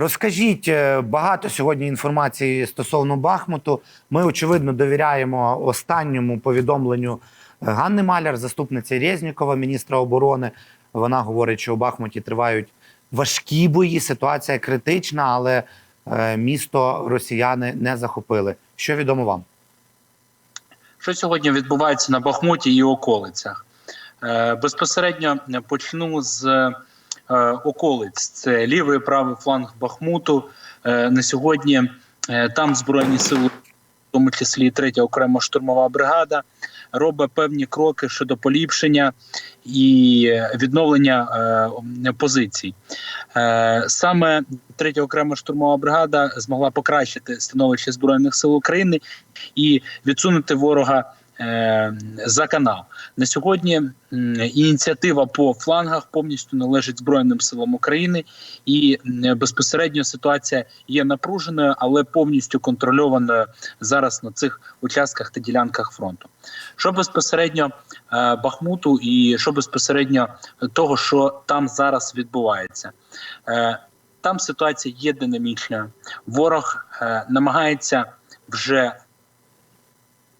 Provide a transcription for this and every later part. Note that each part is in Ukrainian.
Розкажіть е, багато сьогодні інформації стосовно Бахмуту. Ми очевидно довіряємо останньому повідомленню е, Ганни Маляр, заступниці Резнікова, міністра оборони. Вона говорить, що у Бахмуті тривають важкі бої. Ситуація критична, але е, місто росіяни не захопили. Що відомо вам? Що сьогодні відбувається на Бахмуті і околицях? Безпосередньо почну з околиць. Це лівий і правий фланг Бахмуту. Е, на сьогодні е, там збройні сили, в тому числі 3 окрема штурмова бригада, робить певні кроки щодо поліпшення і відновлення е, позицій. Е, саме 3 окрема штурмова бригада змогла покращити становище збройних сил України і відсунути ворога е, за канал. На сьогодні ініціатива по флангах повністю належить Збройним силам України, і безпосередньо ситуація є напруженою, але повністю контрольованою зараз на цих участках та ділянках фронту. Що безпосередньо е, Бахмуту, і що безпосередньо того, що там зараз відбувається. Е, там ситуація є динамічною. Ворог е, намагається вже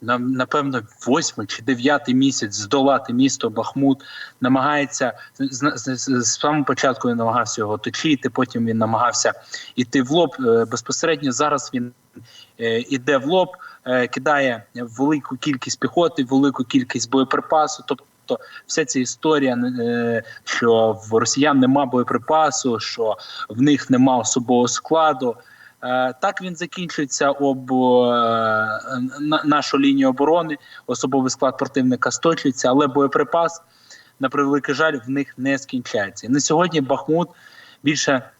напевно восьмий чи дев'ятий місяць здолати місто Бахмут. Намагається з, самого початку він намагався його точити. Потім він намагався йти в лоб. Е, безпосередньо зараз він е, іде в лоб, е, кидає велику кількість піхоти, велику кількість боєприпасу. Тобто вся ця історія, що в росіян нема боєприпасу, що в них нема особового складу. Е, Так він закінчується об е, нашу лінію оборони. Особовий склад противника сточується, але боєприпас, на превеликий жаль, в них не скінчається. На сьогодні Бахмут більше,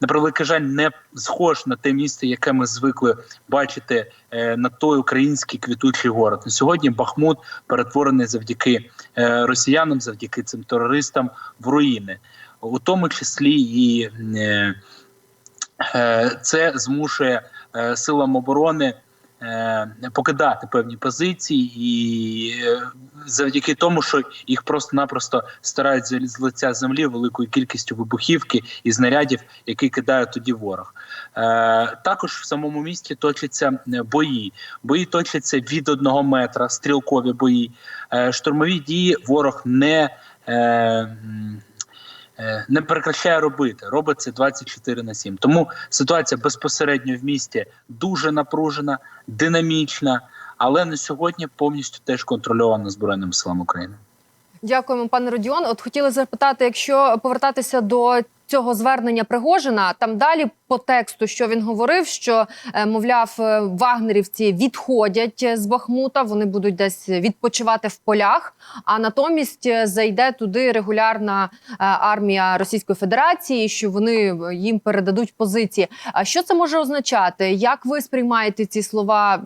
на превеликий жаль, не схож на те місце, яке ми звикли бачити е, на той український квітучий город. На сьогодні Бахмут перетворений завдяки росіянам, завдяки цим терористам в руїни, у тому числі і. Е, це змушує е, силам оборони е, покидати певні позиції, і завдяки тому, що їх просто-напросто старають з лиця землі великою кількістю вибухівки і знарядів, які кидає тоді ворог. Також в самому місті точаться бої. Бої точаться від одного метра, стрілкові бої. Штурмові дії ворог не. Е, не прекращає робити. Робить це 24 на 7. Тому ситуація безпосередньо в місті дуже напружена, динамічна, але на сьогодні повністю теж контрольована Збройними силами України. Дякуємо, пане Родіон. От хотіли запитати, якщо повертатися до цього звернення Пригожина, там далі по тексту, що він говорив, що е, мовляв, е, вагнерівці відходять з Бахмута, вони будуть десь відпочивати в полях. А натомість е, зайде туди регулярна е, армія Російської Федерації, що вони е, їм передадуть позиції. А що це може означати? Як ви сприймаєте ці слова е,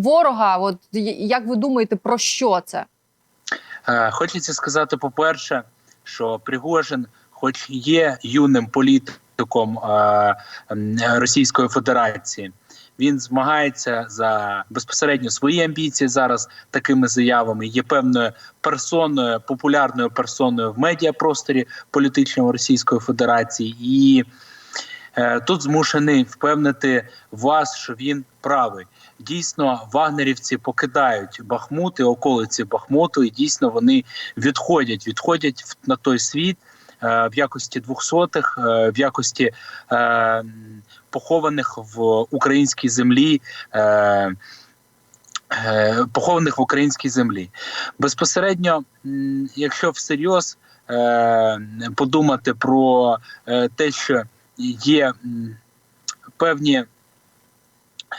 ворога? От як ви думаєте, про що це? Е, Хочеться сказати, по-перше, що Пригожин, хоч є юним політиком е, Російської Федерації, він змагається за безпосередньо свої амбіції зараз такими заявами. Є певною персоною, популярною персоною в медіапросторі політичному Російської Федерації, і тут змушений впевнити вас, що він правий. Дійсно, вагнерівці покидають Бахмут і околиці Бахмуту, і дійсно вони відходять, відходять на той світ е, в якості двохсотих, е, в якості е, похованих в українській землі. Е, е, Похованих в українській землі безпосередньо, якщо всерйоз е, подумати про е, те, що є певні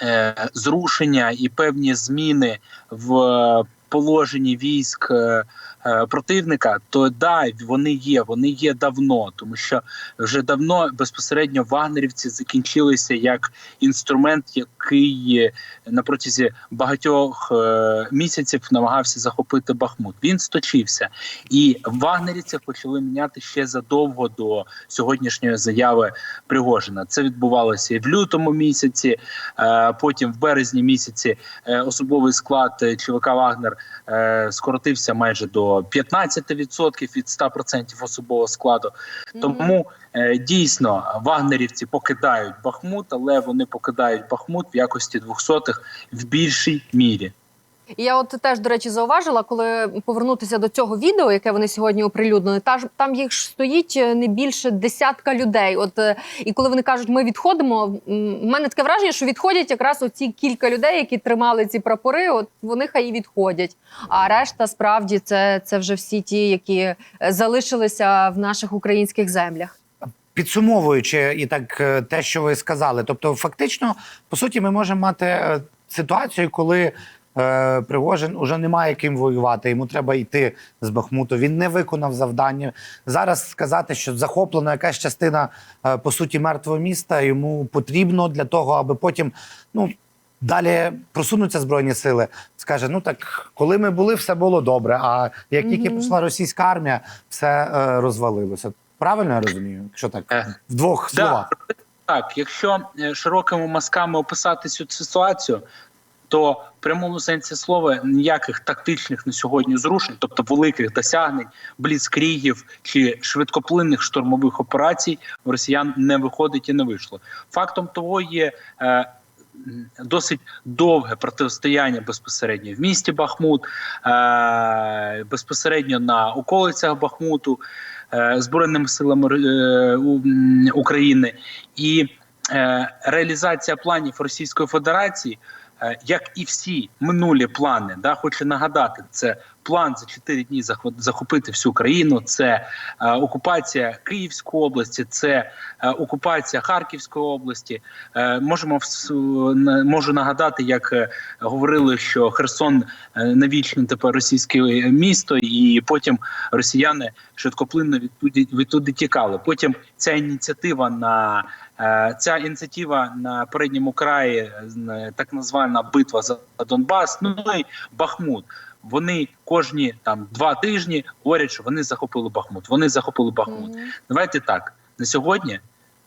е, зрушення і певні зміни в положенні військ е, е, противника, то да, вони є, вони є давно, тому що вже давно безпосередньо вагнерівці закінчилися як інструмент, який на протязі багатьох е, місяців намагався захопити Бахмут. Він сточився, і вагнерівців почали міняти ще задовго до сьогоднішньої заяви Пригожина. Це відбувалося і в лютому місяці. Е, Потім в березні місяці е, особовий склад е, ЧВК Вагнер е, скоротився майже до до 15% від 100% особового складу. Тому е, дійсно вагнерівці покидають Бахмут, але вони покидають Бахмут в якості двохсотих в більшій мірі. Я от теж, до речі, зауважила, коли повернутися до цього відео, яке вони сьогодні оприлюднили, та ж там їх стоїть е, не більше десятка людей. От е, і коли вони кажуть, ми відходимо, в мене таке враження, що відходять якраз оці кілька людей, які тримали ці прапори. От вони хай і відходять. А решта справді це, це вже всі ті, які е, залишилися в наших українських землях. Підсумовуючи і так е, те, що ви сказали, тобто, фактично, по суті, ми можемо мати е, ситуацію, коли е, Пригожин уже немає ким воювати, йому треба йти з Бахмуту. Він не виконав завдання. Зараз сказати, що захоплена якась частина е, по суті мертвого міста, йому потрібно для того, аби потім ну. Далі просунуться збройні сили, скаже: ну так, коли ми були, все було добре. А як тільки Мгм. пішла російська армія, все е, розвалилося. Правильно я розумію? Якщо так Е, в двох словах. Так, якщо е, широкими мазками описати цю ситуацію, то в прямому сенсі слова ніяких тактичних на сьогодні зрушень, тобто великих досягнень, бліцкрігів чи швидкоплинних штурмових операцій в росіян не виходить і не вийшло. Фактом того є. Е, Досить довге протистояння безпосередньо в місті Бахмут, е, безпосередньо на околицях Бахмуту, збройними силами е, України. І е, реалізація планів Російської Федерації, е, як і всі минулі плани, да, хочу нагадати, це план за 4 дні захопити всю країну, це е, окупація Київської області, це е, окупація Харківської області. Е, можемо можу нагадати, як е, говорили, що Херсон е, навічне тепер російське місто, і потім росіяни швидкоплинно відтуди, відтуди тікали. Потім ця ініціатива на е, ця ініціатива на передньому краї, е, так названа битва за Донбас. Ну і Бахмут. Вони кожні там два тижні говорять, що вони захопили Бахмут. Вони захопили Бахмут. Мгм. Давайте так на сьогодні,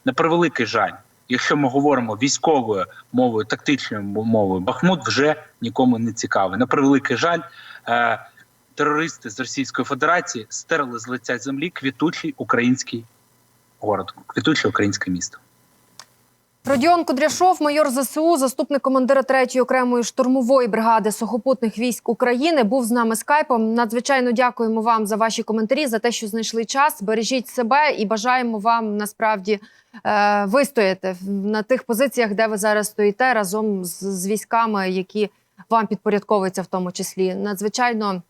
на превеликий жаль, якщо ми говоримо військовою мовою, тактичною мовою, Бахмут вже нікому не цікавий. На превеликий жаль, е, терористи з Російської Федерації стерли з лиця землі квітучий український город, квітуче українське місто. Родіон Кудряшов, майор ЗСУ, заступник командира 3-ї окремої штурмової бригади сухопутних військ України, був з нами скайпом. Надзвичайно дякуємо вам за ваші коментарі, за те, що знайшли час. Бережіть себе і бажаємо вам насправді е, вистояти на тих позиціях, де ви зараз стоїте, разом з, з військами, які вам підпорядковуються, в тому числі. Надзвичайно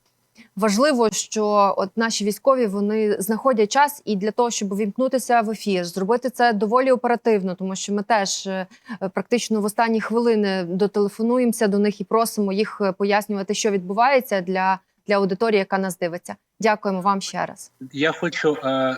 важливо, що от наші військові вони знаходять час і для того, щоб увімкнутися в ефір, зробити це доволі оперативно, тому що ми теж е, практично в останні хвилини дотелефонуємося до них і просимо їх е, пояснювати, що відбувається для, для аудиторії, яка нас дивиться. Дякуємо вам ще раз. Я хочу е,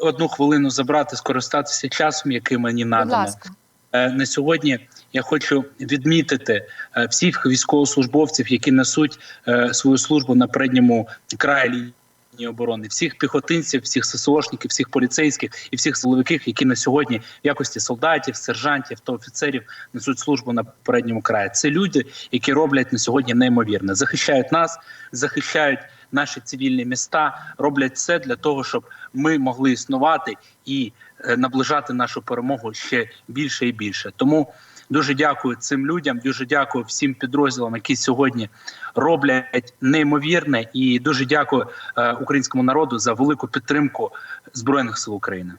одну хвилину забрати, скористатися часом, який мені Будь надано. ласка. Е, на сьогодні я хочу відмітити е, всіх військовослужбовців, які несуть е, свою службу на передньому краї лінії оборони, всіх піхотинців, всіх ССОшників, всіх поліцейських і всіх силовиків, які на сьогодні в якості солдатів, сержантів та офіцерів несуть службу на передньому краї. Це люди, які роблять на сьогодні неймовірне, захищають нас, захищають наші цивільні міста, роблять все для того, щоб ми могли існувати і е, наближати нашу перемогу ще більше і більше. Тому дуже дякую цим людям. Дуже дякую всім підрозділам, які сьогодні роблять неймовірне, і дуже дякую е, українському народу за велику підтримку збройних сил України.